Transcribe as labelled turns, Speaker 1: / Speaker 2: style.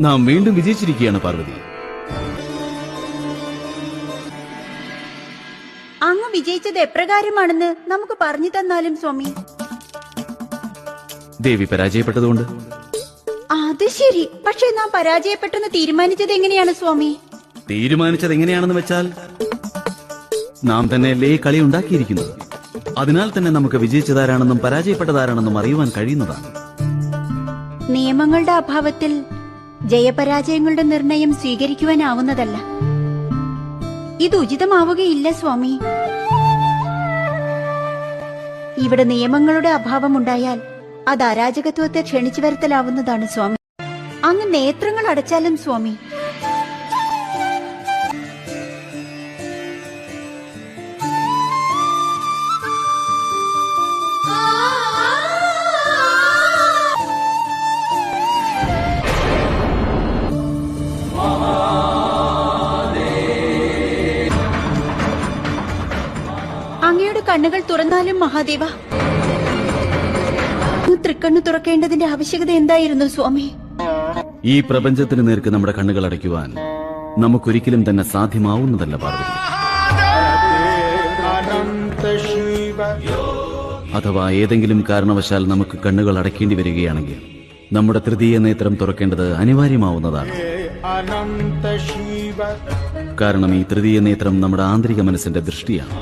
Speaker 1: നാം വീണ്ടും വിജയിച്ചിരിക്കുകയാണ് പാർവതി.
Speaker 2: അങ്ങ് വിജയിച്ചത് എപ്രകാരമാണെന്ന് നമുക്ക് പറഞ്ഞു തന്നാലും സ്വാമി.
Speaker 1: ദേവി പരാജയപ്പെട്ടതുകൊണ്ട്.
Speaker 2: അത് ശരി. പക്ഷെ നാം പരാജയപ്പെട്ടെന്ന് തീരുമാനിച്ചത് എങ്ങനെയാണ് സ്വാമി?
Speaker 1: തീരുമാനിച്ചത് എങ്ങനെയാണെന്ന് വെച്ചാൽ നാം തന്നെയല്ലേ ഈ കളി ഉണ്ടാക്കിയിരിക്കുന്നത്? അതിനാൽ തന്നെ നമുക്ക് വിജയിച്ചതാരാണെന്നും പരാജയപ്പെട്ടതാരാണെന്നും അറിയുവാൻ കഴിയുന്നതാണ്.
Speaker 2: നിയമങ്ങളുടെ അഭാവത്തിൽ ജയപരാജയങ്ങളുടെ നിർണയം സ്വീകരിക്കുവാനാവുന്നതല്ല. ഇത് ഉചിതമാവുകയില്ല സ്വാമി. ഇവിടെ നിയമങ്ങളുടെ അഭാവമുണ്ടായാൽ അത് അരാജകത്വത്തെ ക്ഷണിച്ചു വരുത്തലാവുന്നതാണ് സ്വാമി. അങ്ങ് നേത്രങ്ങൾ അടച്ചാലും സ്വാമി. അങ്ങയുടെ കണ്ണുകൾ തുറന്നാലും മഹാദേവ തൃക്കണ്ണു തുറക്കേണ്ടതിന്റെ ആവശ്യകത എന്തായിരുന്നു സ്വാമി?
Speaker 1: ഈ പ്രപഞ്ചത്തിന് നേർക്ക് നമ്മുടെ കണ്ണുകൾ അടയ്ക്കുവാൻ നമുക്കൊരിക്കലും തന്നെ സാധ്യമാവുന്നതല്ല പാർവതി. അഥവാ ഏതെങ്കിലും കാരണവശാൽ നമുക്ക് കണ്ണുകൾ അടയ്ക്കേണ്ടി വരികയാണെങ്കിൽ നമ്മുടെ തൃതീയ നേത്രം തുറക്കേണ്ടത് അനിവാര്യമാവുന്നതാണ്. കാരണം ഈ തൃതീയ നേത്രം നമ്മുടെ ആന്തരിക മനസ്സിന്റെ ദൃഷ്ടിയാണ്.